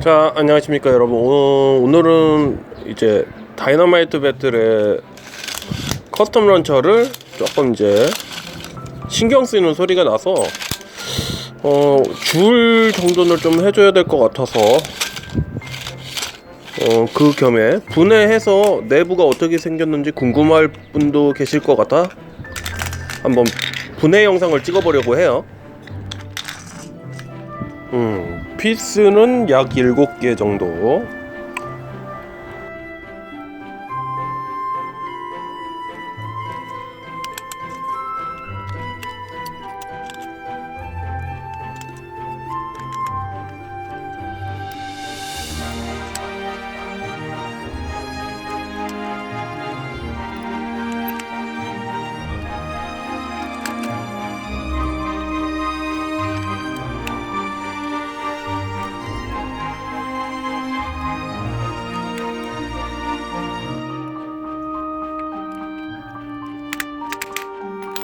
자 안녕하십니까 여러분. 오, 오늘은 이제 다이너마이트 배틀의 커스텀 런처를 조금 이제 신경 쓰이는 소리가 나서 어, 줄 정도는 좀 해줘야 될 것 같아서 어, 그 겸해 분해해서 내부가 어떻게 생겼는지 궁금할 분도 계실 것 같아. 한번 분해 영상을 찍어보려고 해요 음, 피스는 약 7개 정도.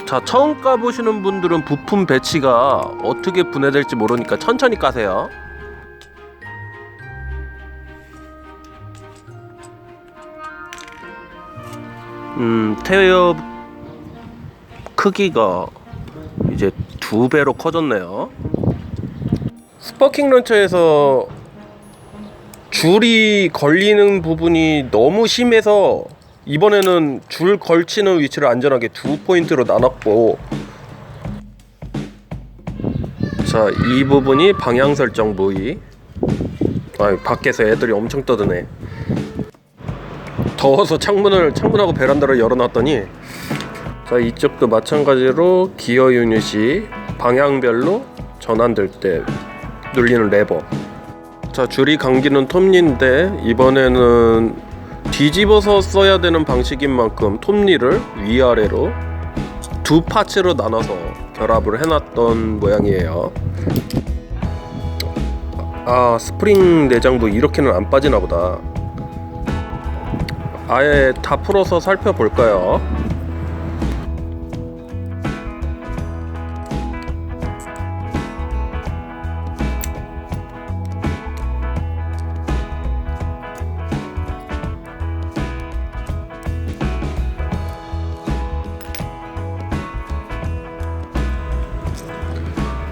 자, 처음 까보시는 분들은 부품 배치가 어떻게 분해될지 모르니까 천천히 까세요. 음, 태엽 크기가 이제 두 배로 커졌네요. 스퍼킹 런처에서 줄이 걸리는 부분이 너무 심해서 이번에는 줄 걸치는 위치를 안전하게 두 포인트로 나눴고 자 이 부분이 방향 설정 부위. 아 밖에서 애들이 엄청 떠드네. 더워서 창문을 창문하고 베란다를 열어놨더니 자 이쪽도 마찬가지로 기어 유닛이 방향별로 전환될 때 눌리는 레버. 자 줄이 감기는 톱니인데 이번에는 뒤집어서 써야 되는 방식인 만큼 톱니를 위아래로 두 파츠로 나눠서 결합을 해놨던 모양이에요. 아 스프링 내장부 이렇게는 안 빠지나 보다. 아예 다 풀어서 살펴볼까요?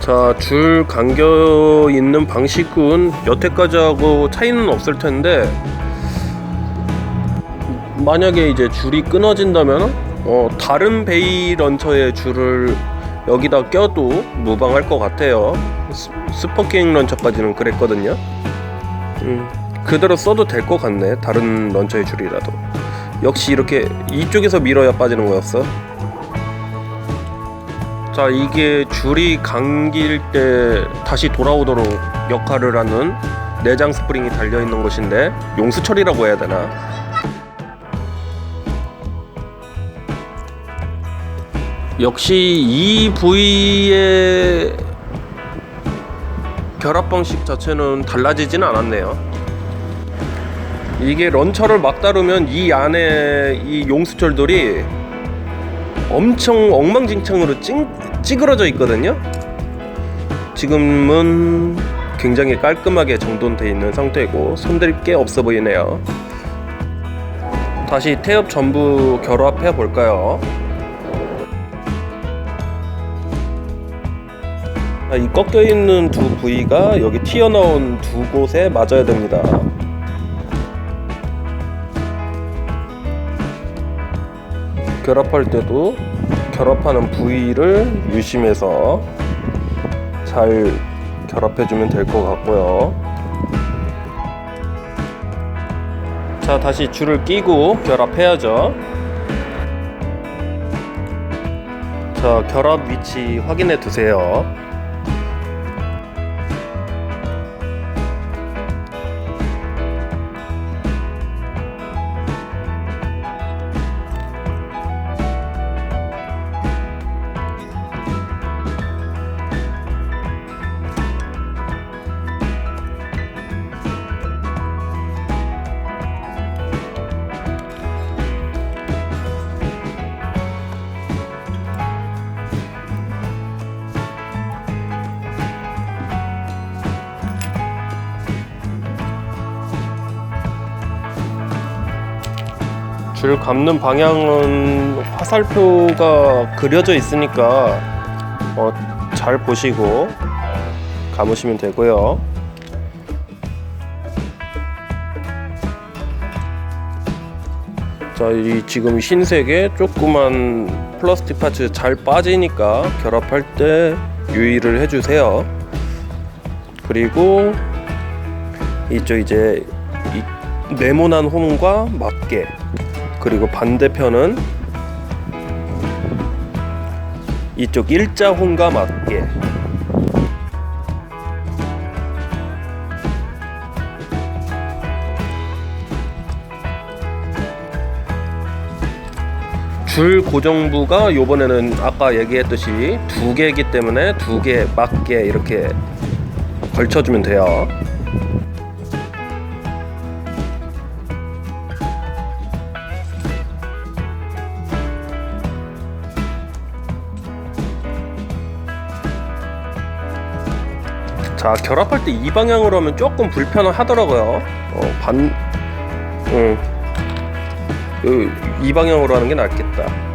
자, 줄 감겨 있는 방식은 여태까지 하고 차이는 없을 텐데 만약에 이제 줄이 끊어진다면 어, 다른 베이 런처의 줄을 여기다 껴도 무방할 것 같아요. 스, 스퍼킹 런처까지는 그랬거든요. 음, 그대로 써도 될 것 같네. 다른 런처의 줄이라도. 역시 이렇게 이쪽에서 밀어야 빠지는 거였어. 자 이게 줄이 감길 때 다시 돌아오도록 역할을 하는 내장 스프링이 달려 있는 것인데 용수철이라고 해야 되나? 역시 이 부위의 결합 방식 자체는 달라지진 않았네요. 이게 런처를 막 다루면 이 안에 이 용수철들이 엄청 엉망진창으로 찡, 찌그러져 있거든요. 지금은 굉장히 깔끔하게 정돈되어 있는 상태고 손댈 게 없어 보이네요. 다시 태엽 전부 결합해 볼까요? 아, 이 꺾여 있는 두 부위가 여기 튀어나온 두 곳에 맞아야 됩니다. 결합할 때도 결합하는 부위를 유심해서 잘 결합해주면 될 것 같고요. 자, 다시 줄을 끼고 결합해야죠. 자, 결합 위치 확인해 두세요. 줄 감는 방향은 화살표가 그려져 있으니까 어, 잘 보시고 감으시면 되고요. 자, 이 지금 흰색에 조그만 플라스틱 파츠 잘 빠지니까 결합할 때 유의를 해주세요. 그리고 이쪽 이제 이 네모난 홈과 맞게 그리고 반대편은 이쪽 일자 홈과 맞게 줄 고정부가 요번에는 아까 얘기했듯이 두 개이기 때문에 두 개 맞게 이렇게 걸쳐주면 돼요. 자 결합할 때 이 방향으로 하면 조금 불편하더라고요. 어, 반, 응. 요- 이 방향으로 하는 게 낫겠다.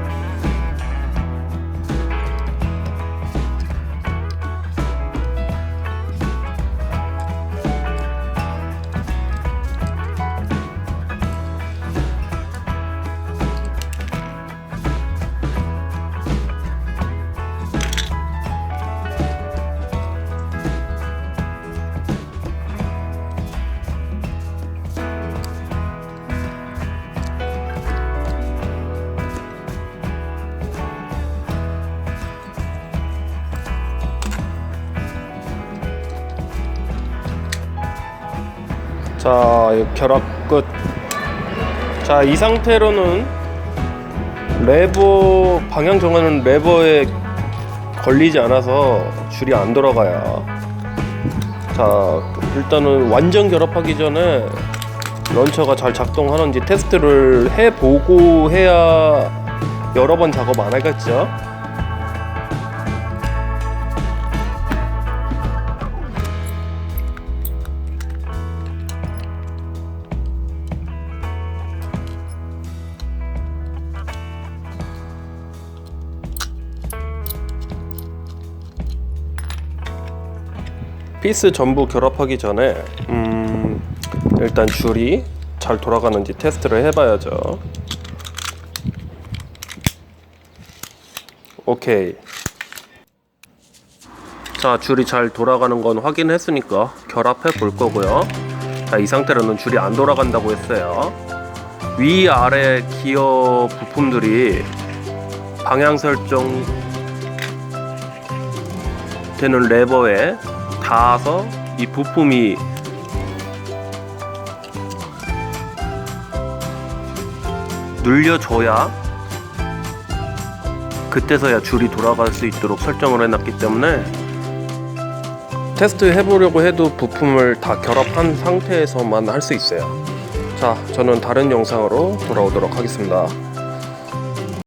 자, 이 결합 끝. 자, 이 상태로는 레버 방향 정하는 레버에 걸리지 않아서 줄이 안 돌아가요. 자, 일단은 완전 결합하기 전에 런처가 잘 작동하는지 테스트를 해 보고 해야 여러 번 작업 안 하겠죠. 피스 전부 결합하기 전에 음, 일단 줄이 잘 돌아가는지 테스트를 해봐야죠. 오케이. 자, 줄이 잘 돌아가는 건 확인했으니까 결합해 볼 거고요. 자, 이 상태로는 줄이 안 돌아간다고 했어요. 위 아래 기어 부품들이 방향 설정 되는 레버에 닿아서 이 부품이 눌려줘야 그때서야 줄이 돌아갈 수 있도록 설정을 해놨기 때문에 테스트 해보려고 해도 부품을 다 결합한 상태에서만 할 수 있어요. 자, 저는 다른 영상으로 돌아오도록 하겠습니다.